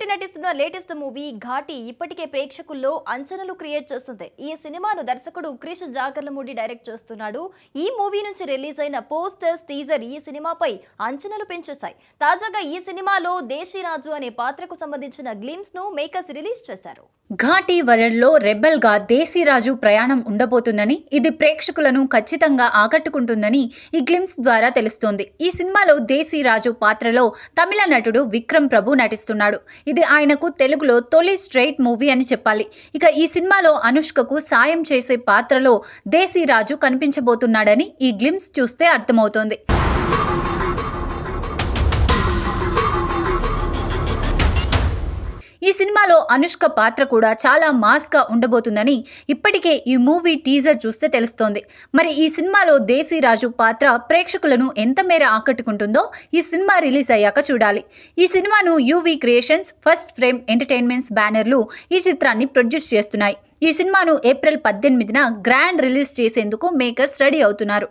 శెట్టి నటిస్తున్న latest movie Ghaati ఇప్పటికే ప్రేక్షకుల్లో అంచనాలు క్రియేట్ చేస్తుంది. ఈ సినిమాను దర్శకుడు క్రిష్ జాగర్లమూడి డైరెక్ట్ చేస్తున్నాడు. ఈ మూవీ నుంచి రిలీజ్ అయిన పోస్టర్స్ టీజర్ ఈ సినిమాపై అంచనాలు పెంచేశాయి. తాజాగా ఈ సినిమాలో దేశీరాజు అనే పాత్రకు సంబంధించిన గ్లిమ్స్ను మేకర్స్ రిలీజ్ చేశారు. ఘాటి వరల్డ్లో రెబెల్గా దేశీరాజు ప్రయాణం ఉండబోతుందని ఇది ప్రేక్షకులను ఖచ్చితంగా ఆకట్టుకుంటుందని ఈ గ్లిమ్స్ ద్వారా తెలుస్తోంది. ఈ సినిమాలో దేశీరాజు పాత్రలో తమిళ నటుడు విక్రమ్ ప్రభు నటిస్తున్నాడు. ఇది ఆయనకు తెలుగులో తొలి స్ట్రైట్ మూవీ అని చెప్పాలి. ఇక ఈ సినిమాలో అనుష్కకు సాయం చేసే పాత్రలో దేశీరాజు కనిపించబోతున్నాడని ఈ గ్లిమ్స్ చూస్తే అర్థమవుతోంది. ఈ సినిమాలో అనుష్క పాత్ర కూడా చాలా మాస్గా ఉండబోతుందని ఇప్పటికే ఈ మూవీ టీజర్ చూస్తే తెలుస్తోంది. మరి ఈ సినిమాలో దేశీరాజు పాత్ర ప్రేక్షకులను ఎంత మేర ఆకట్టుకుంటుందో ఈ సినిమా రిలీజ్ అయ్యాక చూడాలి. ఈ సినిమాను UV creations first frame entertainments బ్యానర్లు ఈ చిత్రాన్ని ప్రొడ్యూస్ చేస్తున్నాయి. ఈ సినిమాను ఏప్రిల్ పద్దెనిమిదిన గ్రాండ్ రిలీజ్ చేసేందుకు మేకర్స్ రెడీ అవుతున్నారు.